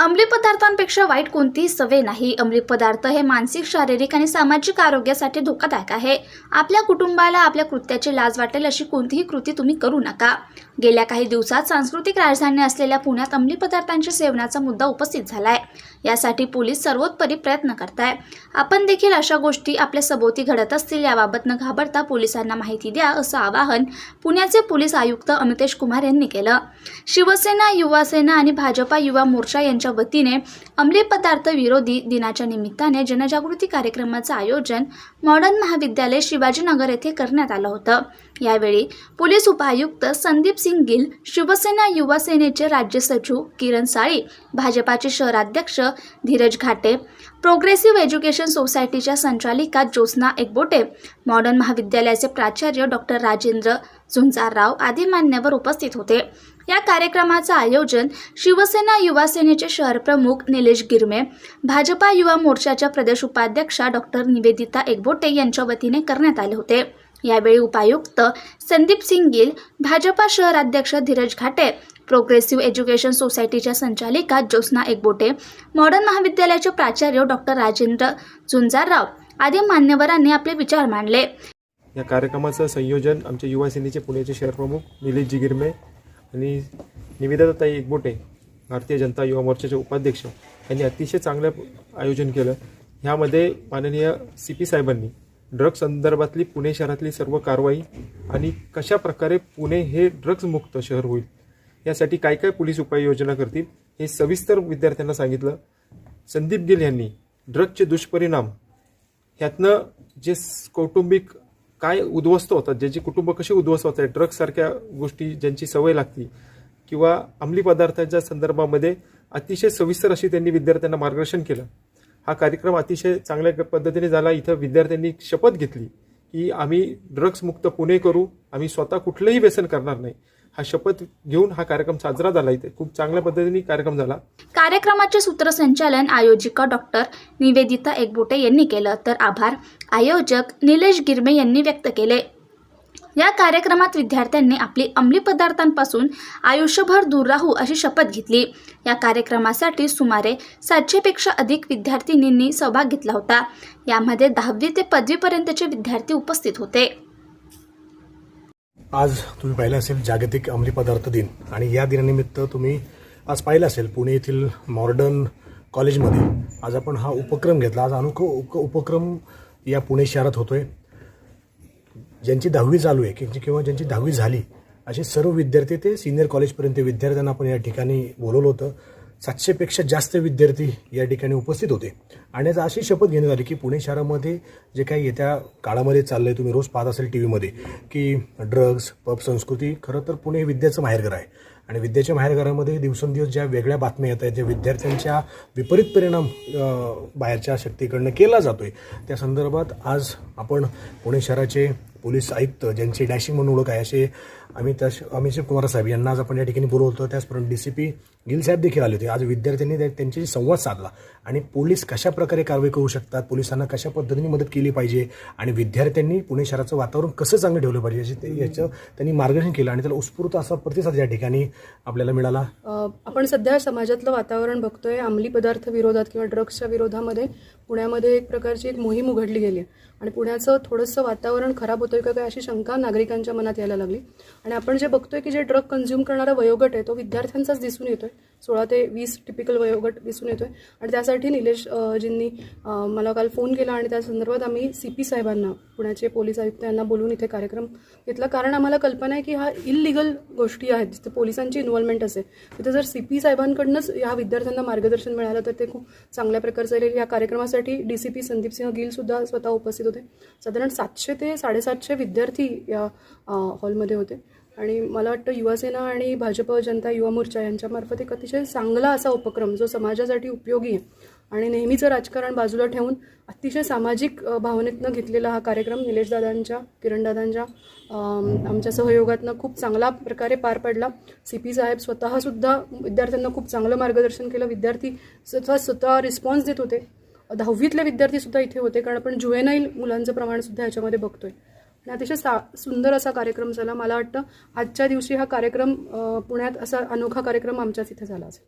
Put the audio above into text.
अंमली पदार्थांपेक्षा वाईट कोणतीही सवय नाही. अंमली पदार्थ हे मानसिक शारीरिक आणि सामाजिक आरोग्यासाठी धोकादायक आहे. आपल्या कुटुंबाला आपल्या कृत्याची लाज वाटेल अशी कोणतीही कृती तुम्ही करू नका. गेल्या काही दिवसात सांस्कृतिक राजधानी असलेल्या पुण्यात अंमली पदार्थांच्या सेवनाचा मुद्दा उपस्थित झालाय. यासाठी पोलीस सर्वोत्परी प्रयत्न करताय. आपण देखील अशा गोष्टी आपल्या सभोवती घडत असतील याबाबत न घाबरता पोलिसांना माहिती द्या असं आवाहन पुण्याचे पोलीस आयुक्त अमितेश कुमार यांनी केलं. शिवसेना युवासेना आणि भाजपा युवा मोर्चा यांच्या वतीने अंमली पदार्थ विरोधी दिनाच्या निमित्ताने जनजागृती कार्यक्रमाचं आयोजन मॉडर्न महाविद्यालय शिवाजीनगर येथे करण्यात आलं होतं. यावेळी पोलीस उपायुक्त संदीप सिंह सिंग गिल शिवसेना युवा सेनेचे राज्य सचिव किरण साळी भाजपाचे शहराध्यक्ष धीरज घाटे प्रोग्रेसिव्ह एज्युकेशन सोसायटीच्या संचालिका ज्योत्स्ना एकबोटे मॉडर्न महाविद्यालयाचे प्राचार्य डॉक्टर राजेंद्र झुंजारराव आदी मान्यवर उपस्थित होते. या कार्यक्रमाचं आयोजन शिवसेना युवा सेनेचे शहरप्रमुख निलेश गिरमे भाजपा युवा मोर्चाच्या प्रदेश उपाध्यक्षा डॉक्टर निवेदिता एकबोटे यांच्या वतीने करण्यात आले होते. यावेळी उपायुक्त संदीप सिंग गिल भाजपा शहराध्यक्ष धीरज घाटे प्रोग्रेसिव्ह एज्युकेशन सोसायटीच्या संचालिका ज्योत्ना एकबोटे मॉडर्न महाविद्यालयाचे प्राचार्य डॉक्टर राजेंद्र झुंजारराव आदी मान्यवरांनी आपले विचार मांडले. या कार्यक्रमाचं संयोजन आमचे युवा सेनेचे पुण्याचे शहरप्रमुख निलेश जिगिरमे आणि निवेदिताताई एकबोटे भारतीय जनता युवा मोर्चाचे उपाध्यक्ष यांनी अतिशय चांगलं आयोजन केलं. ह्यामध्ये माननीय सी पी साहेबांनी ड्रग्ज संदर्भातली पुणे शहरातली सर्व कारवाई आणि कशा प्रकारे पुणे हे ड्रग्ज मुक्त शहर होईल यासाठी काय काय पोलीस उपाययोजना करतील हे सविस्तर विद्यार्थ्यांना सांगितलं. संदीप गिल यांनी ड्रग्जचे दुष्परिणाम ह्यातनं जे कौटुंबिक काय उद्ध्वस्त होतात ज्याची कुटुंब कशी उद्ध्वस्त होत आहेत ड्रग्जसारख्या गोष्टी ज्यांची सवय लागती किंवा अंमली पदार्थांच्या संदर्भामध्ये अतिशय सविस्तर अशी त्यांनी विद्यार्थ्यांना मार्गदर्शन केलं. हा कार्यक्रम अतिशय चांगल्या पद्धतीने झाला. इथं विद्यार्थ्यांनी शपथ घेतली की आम्ही ड्रग्समुक्त पुणे करू. आम्ही स्वतः कुठलंही व्यसन करणार नाही. हा शपथ घेऊन हा कार्यक्रम साजरा झाला इथे. खूप चांगल्या पद्धतीने कार्यक्रम झाला. कार्यक्रमाचे सूत्रसंचालन आयोजिका डॉक्टर निवेदिता एकबोटे यांनी केलं. तर आभार. आयोजक निलेश गिरमे यांनी व्यक्त केले. या कार्यक्रमात विद्यार्थ्यांनी आपली अंमली पदार्थांपासून आयुष्यभर दूर राहू अशी शपथ घेतली. या कार्यक्रमासाठी सुमारे सातशेपेक्षा अधिक विद्यार्थिनींनी सहभाग घेतला होता. यामध्ये दहावी ते पदवीपर्यंतचे विद्यार्थी उपस्थित होते. आज तुम्ही पाहिलं असेल जागतिक अंमली पदार्थ दिन आणि या दिनानिमित्त तुम्ही आज पाहिलं असेल पुणे येथील मॉडर्न कॉलेजमध्ये. आज आपण हा उपक्रम घेतला. आज अनोखा उप उपक्रम या पुणे शहरात होतोय. ज्यांची दहावी चालू आहे की- किंवा ज्यांची दहावी झाली असे सर्व विद्यार्थी ते सिनियर कॉलेजपर्यंत विद्यार्थ्यांना आपण या ठिकाणी बोलवलं होतं. सातशेपेक्षा जास्त विद्यार्थी या ठिकाणी उपस्थित होते. आणि आज अशी शपथ घेण्यात आली की पुणे शहरामध्ये जे काही येत्या काळामध्ये चाललं आहे तुम्ही रोज पाहत असेल टी व्हीमध्ये की ड्रग्ज पब संस्कृती खरं तर पुणे हे विद्याचं माहेरघर आहे. आणि विद्याच्या माहेरघरामध्ये दिवसेंदिवस ज्या वेगळ्या बातम्या येत आहेत ज्या विद्यार्थ्यांच्या विपरीत परिणाम बाहेरच्या शक्तीकडनं केला जातो आहे त्या संदर्भात आज आपण पुणे शहराचे पोलीस आयुक्त ज्यांची डॅशिंग म्हणून ओळख आहे असे अमित अमित कुमार साहेब यांना आज आपण या ठिकाणी बोलवतो. त्याचप्रमाणे डी सी पी गिल साहेब देखील आले होते. आज विद्यार्थ्यांनी त्यांच्याशी संवाद साधला. आणि पोलीस कशा प्रकारे कारवाई करू शकतात? पोलिसांना कशा पद्धतीने मदत केली पाहिजे? आणि विद्यार्थ्यांनी पुणे शहराचं वातावरण कसं चांगलं ठेवलं पाहिजे? याचे ते याचं त्यांनी मार्गदर्शन केलं आणि त्याला उत्स्फूर्त असा प्रतिसाद या ठिकाणी आपल्याला मिळाला. आपण सध्या समाजातलं वातावरण बघतोय. अंमली पदार्थ विरोधात किंवा ड्रग्सच्या विरोधामध्ये पुण्यामध्ये एक प्रकारची एक मोहीम उघडली गेली आहे. आणि पुण्याचं थोडंसं वातावरण खराब होतोय का काय अशी शंका नागरिकांच्या मनात यायला लागली. आणि आपण जे बघतोय की जे ड्रग कन्झ्युम करणारा वयोगट आहे तो विद्यार्थ्यांचाच दिसून येतोय. सोळा ते वीस टिपिकल वयोगट दिसून येतो आहे आणि त्यासाठी निलेश जींनी मला काल फोन केला आणि त्या संदर्भात आम्ही सी पी साहेबांना पुण्याचे पोलीस आयुक्त यांना बोलून इथे कार्यक्रम घेतला. कारण आम्हाला कल्पना आहे की हा इलिगल गोष्टी आहेत जिथे पोलिसांची इन्व्हॉल्वमेंट असेल तिथे जर सी पी साहेबांकडनंच ह्या विद्यार्थ्यांना मार्गदर्शन मिळालं तर ते खूप चांगल्या प्रकारचं येईल या कार्यक्रमासाठी D C P Sandeep Singh स्वतः उपस्थित होते. साधारण सातशे ते साडेसातशे विद्यार्थी या हॉलमध्ये होते. आणि मला वाटतं युवासेना आणि भाजप जनता युवा मोर्चा यांच्यामार्फत एक अतिशय चांगला असा उपक्रम जो समाजासाठी उपयोगी आहे आणि नेहमीचं राजकारण बाजूला ठेवून अतिशय सामाजिक भावनेतनं घेतलेला हा कार्यक्रम निलेशदादांच्या किरणदादांच्या आमच्या सहयोगातनं खूप चांगला प्रकारे पार पडला. सी पी साहेब स्वतःसुद्धा विद्यार्थ्यांना खूप चांगलं मार्गदर्शन केलं. विद्यार्थी स्वतः स्वतः रिस्पॉन्स देत होते. दहावीतले विद्यार्थीसुद्धा इथे होते कारण आपण जुएनाईल मुलांचं प्रमाणसुद्धा याच्यामध्ये बघतोय. आणि अतिशय सा सुंदर असा कार्यक्रम झाला. मला वाटतं आजच्या दिवशी हा कार्यक्रम पुण्यात असा अनोखा कार्यक्रम आमच्याच इथे झाला असेल.